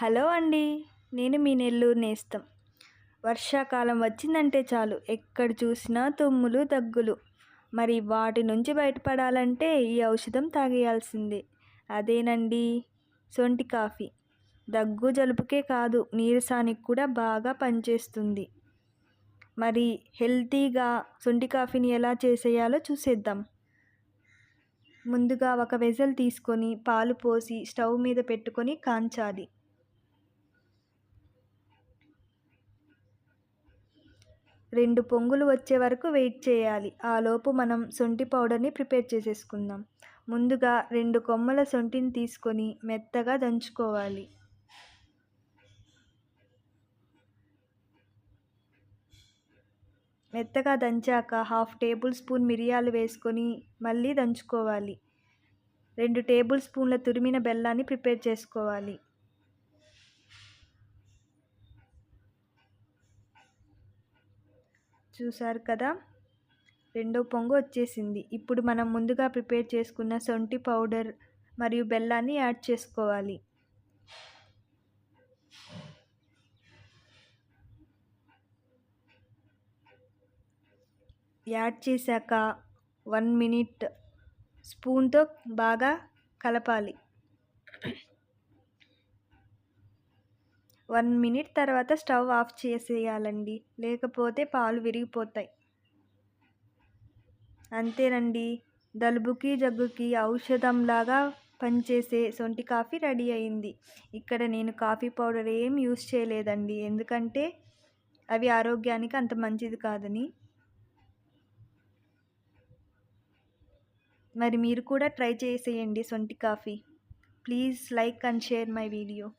Hello అండి నేను మీ నెల్లూరు నేస్తం. వర్షాకాలం వచ్చిందంటే చాలు ఎక్కడ చూసినా తుమ్ములు దగ్గులు మరి వాటి నుంచి బయటపడాలంటే ఈ ఔషధం తాగేయాల్సిందే. అదేనండి సొంటి కాఫీ. దగ్గు జలుబుకే కాదు నీరసానికి కూడా బాగా పనిచేస్తుంది. మరి హెల్తీగా సొంటి కాఫీని ఎలా చేసేయాలో చూసేద్దాం. ముందుగా ఒక వెజల్ తీసుకొని పాలు పోసి స్టవ్ మీద పెట్టుకొని కాంచాలి. రెండు పొంగులు వచ్చే వరకు వెయిట్ చేయాలి. ఆలోపు మనం శొంఠి పౌడర్ని ప్రిపేర్ చేసేసుకుందాం. ముందుగా రెండు కొమ్మల శొంఠిని తీసుకొని మెత్తగా దంచుకోవాలి. మెత్తగా దంచాక హాఫ్ టేబుల్ స్పూన్ మిరియాలు వేసుకొని మళ్ళీ దంచుకోవాలి. రెండు టేబుల్ స్పూన్ల తురిమిన బెల్లాన్ని ప్రిపేర్ చేసుకోవాలి. చూసారు కదా? రెండో పొంగు వచ్చేసింది. ఇప్పుడు మనం ముందుగా ప్రిపేర్ చేసుకున్న సొంటి పౌడర్ మరియు బెల్లాన్ని యాడ్ చేసుకోవాలి. యాడ్ చేశాక వన్ మినిట్ స్పూన్తో బాగా కలపాలి. వన్ మినిట్ తర్వాత స్టవ్ ఆఫ్ చేసేయాలండి. లేకపోతే పాలు విరిగిపోతాయి. అంతేనండి. దలుబుకి జగ్గుకి ఔషధంలాగా పనిచేసే సొంటి కాఫీ రెడీ అయింది. ఇక్కడ నేను కాఫీ పౌడర్ ఏం యూస్ చేయలేదండి. ఎందుకంటే అవి ఆరోగ్యానికి అంత మంచిది కాదని. మరి మీరు కూడా ట్రై చేసేయండి సొంటి coffee. Please like and share my video.